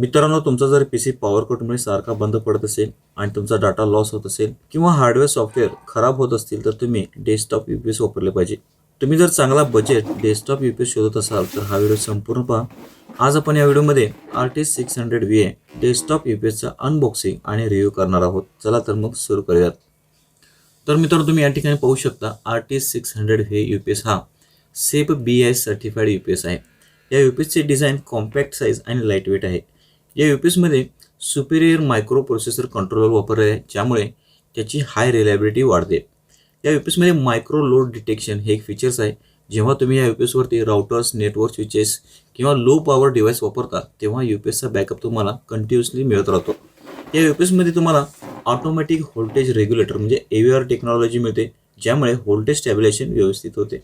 मित्रांनो तुमचा जर पी सी पॉवर कटमुळे सारखा बंद पडत असेल आणि तुमचा डाटा लॉस होत असेल किंवा हार्डवेअर सॉफ्टवेअर खराब होत असतील तर तुम्ही डेस्कटॉप यू पी एस वापरले पाहिजे. तुम्ही जर चांगला budget desktop U P S शोधत असाल तर हा व्हिडिओ संपूर्ण पहा. आज आपण या व्हिडिओमध्ये R T six hundred V A desktop U P एसचा unboxing आणि रिव्ह्यू करणार आहोत. चला तर मग सुरू करूयात. तर मित्रांनो तुम्ही या ठिकाणी पाहू शकता R T six hundred V U P S हा सेप B I certified U P S आहे. या यू पी एसचे डिझाईन कॉम्पॅक्ट साईज आणि लाइट वेट आहे. या यू पी एसमध्ये सुपिरियर मायक्रो प्रोसेसर कंट्रोलर वापरले आहे ज्यामुळे त्याची हाय रिलायबिलिटी वाढते. या यू पी एसमध्ये मायक्रो लोड डिटेक्शन हे एक फीचर्स आहे. जेव्हा तुम्ही या यू पी एसवरती राउटर्स नेटवर्क स्विचेस किंवा लो पॉवर डिव्हाइस वापरता तेव्हा यू पी एसचा बॅकअप तुम्हाला कंटिन्युअसली मिळत राहतो. या यू पी एसमध्ये तुम्हाला ऑटोमॅटिक व्होल्टेज रेग्युलेटर म्हणजे ए व्ही आर टेक्नॉलॉजी मिळते ज्यामुळे व्होल्टेज स्टॅबिलेशन व्यवस्थित होते.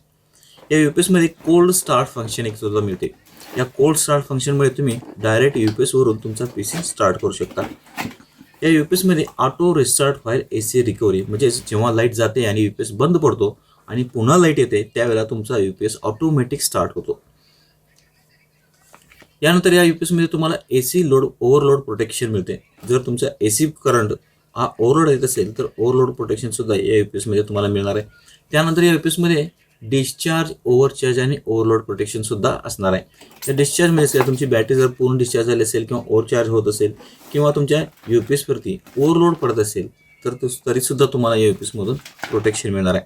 या यू पी एसमध्ये कोल्ड स्टार्ट फंक्शन एक सुद्धा मिळते. या कोल्ड स्टार्ट फंक्शनमुळे तुम्ही डायरेक्ट यू पी एसवरून तुमचा पी सी स्टार्ट करू शकता. या यू पी एसमध्ये auto restart fire A C recovery म्हणजेच जेव्हा लाइट जाते आणि यू पी एस बंद पडतो आणि पुन्हा लाइट येते त्यावेळेला तुमचा U P S automatic start होतो. यानंतर या यू पी एसमध्ये तुम्हाला A C load overload protection मिळते. जर तुमचा ए सी करंट हा ओव्हरलोड येत असेल तर ओव्हरलोड प्रोटेक्शन सुद्धा या यू पी एसमध्ये तुम्हाला मिळणार आहे. त्यानंतर या यू पी एसमध्ये डिस्चार्ज ओव्हरचार्ज आणि ओव्हरलोड प्रोटेक्शन सुद्धा असणार आहे. त्या डिस्चार्ज म्हणजे काय तुमची बॅटरी जर पूर्ण डिस्चार्ज झाली असेल किंवा ओव्हरचार्ज होत असेल किंवा तुमच्या यू पी एसवरती ओव्हरलोड पडत असेल तर तरीसुद्धा तुम्हाला या यू पी एसमधून प्रोटेक्शन मिळणार आहे.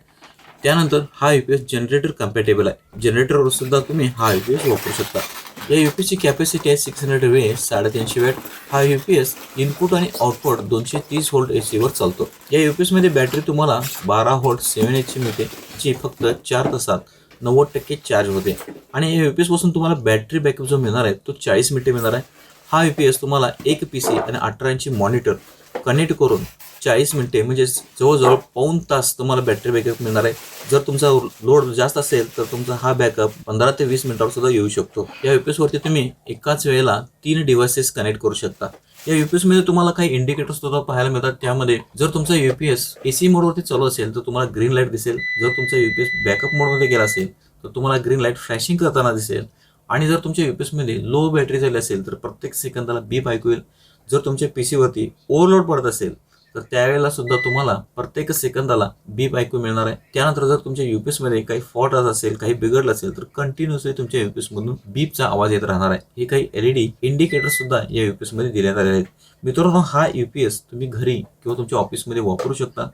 त्यानंतर हा U P S generator compatible आहे. जनरेटरवर सुद्धा तुम्ही हा यू पी एस वापरू शकता. या यू पी एसची कॅपॅसिटी आहे सिक्स हंड्रेड वे साडेतीनशे वॅट हा यू पी एस इनपुट आणि आउटपुट दोनशे तीस होल्ड ए सीवर चालतो. या यू पी एसमध्ये बॅटरी तुम्हाला बारा होल्ड सेवन एचची मिळते जी फक्त चार तासात नव्वद टक्के चार्ज होते. आणि या यू पी एसपासून तुम्हाला बॅटरी बॅकअप जो मिळणार आहे तो चाळीस मिनिटे मिळणार आहे. हा यू पी एस तुम्हाला एक पी सी आणि अठरा इंची मॉनिटर कनेक्ट करून चाळीस मिनिटे म्हणजे जवळजवळ पाऊन तास तुम्हाला बॅटरी बॅकअप मिळणार आहे. जर तुमचा लोड जास्त असेल तर तुमचा हा बॅकअप पंधरा ते वीस मिनिटावर सुद्धा येऊ शकतो. या युपीएसवरती तुम्ही एकाच वेळेला तीन डिव्हायसेस कनेक्ट करू शकता. या युपीएसमध्ये तुम्हाला काही इंडिकेटर सुद्धा पाहायला मिळतात. त्यामध्ये जर तुमचा युपीएस एसी मोडवरती चालू असेल तर तुम्हाला ग्रीन लाइट दिसेल. जर तुमचा युपीएस बॅकअप मोडमध्ये गेला असेल तर तुम्हाला ग्रीन लाइट फ्लॅशिंग करताना दिसेल. आणि जर तुमच्या युपीएसमध्ये लो बॅटरी झाली असेल तर प्रत्येक सेकंदाला बीप ऐकू येईल. जर तुमच्या पी सीवरती ओव्हरलोड पडत असेल तर त्यावेळेला सुद्धा तुम्हाला प्रत्येक सेकंदाला बीप ऐकू मिळणार आहे. त्यानंतर जर तुमच्या युपीएसमध्ये काही फॉल्ट असेल काही बिघडलं असेल तर कंटिन्युअसली तुमच्या युपीएस मधून बीपचा आवाज येत राहणार आहे. हे काही एलईडी इंडिकेटर सुद्धा या युपीएसमध्ये देण्यात आलेले आहेत. मित्रांनो हा युपीएस तुम्ही घरी किंवा तुमच्या ऑफिसमध्ये वापरू शकता.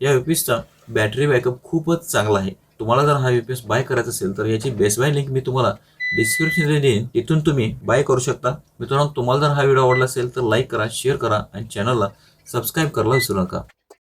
या युपीएसचा बॅटरी बॅकअप खूपच चांगला आहे. तुम्हाला जर हा युपीएस बाय करायचा असेल तर याची बेस्ट बाय लिंक मी तुम्हाला डिस्क्रिप्शन देईन तिथून तुम्ही बाय करू शकता. मित्रांनो तुम्हाला जर हा व्हिडिओ आवडला असेल तर लाईक करा शेअर करा आणि चॅनलला सबस्क्राईब करायला विसरू नका.